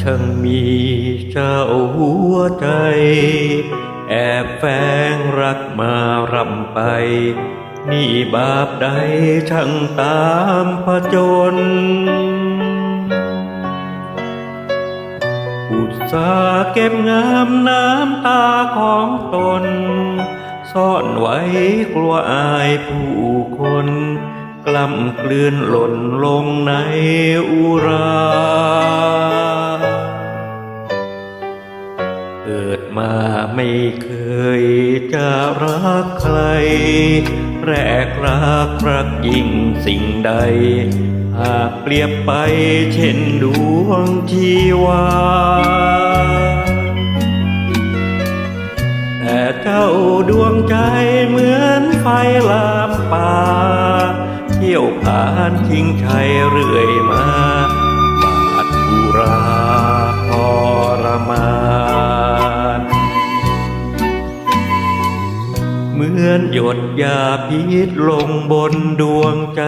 ช่างมีเจ้าหัวใจ แอบแฝงรักมารำไป นี่บาปใดช่างตามผจญอุตสาเก็บงามน้ำตาของตน ซ่อนไว้กลัวอายผู้คนกล้ำกลืนหล่นลงในอุรา มาไม่เคยจะรักใคร แรกรักรักยิ่งสิ่งใด หากเปรียบไปเช่นดวงชีวา แต่เจ้าดวงใจเหมือนไฟลามป่าเที่ยวผ่านทิ้งชัยเรื่อยมา ดยาพิษลงบนดวงใจ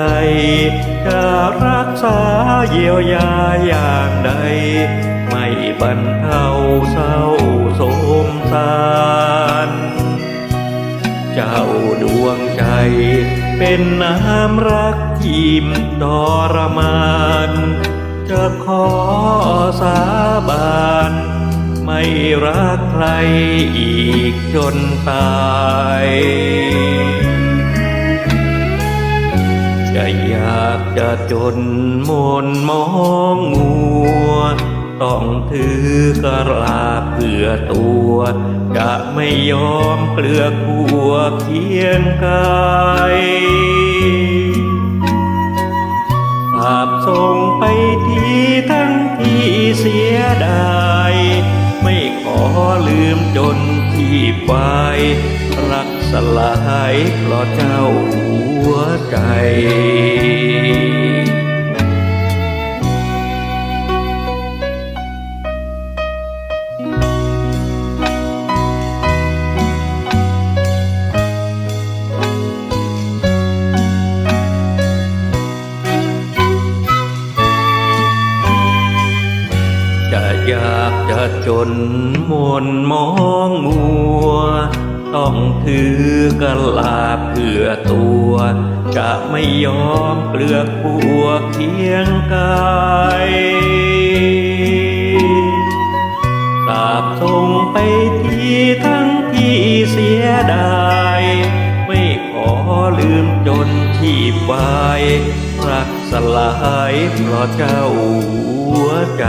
จะรักษาเยียวยาอย่างใด ไม่บรรเทาเศร้าโสมสารเจ้าดวงใจ เป็นน้ำรักทิมทรมาน จะขอสาบาน ไม่รักใครอีกจนตาย จะจนมนมองมัว ต้องถือกระลาเพื่อตัว จะไม่ยอมเกลือกัวเคียงกายสาบส่งไปทีทั้งที่เสียดาย ไม่ขอลืมจนที่ไฟรักสลายเพราะเจ้าหัวใจ อยากจะจนมนมองมัว ต้องถือกะลาเพื่อตัว จะไม่ยอมเปลือกปัวเคียงกายสาบส่งไปที่ทั้งที่เสียดาย ไม่ขอลืมจนที่ไวรัก สลายเพราะเจ้าหัวใจ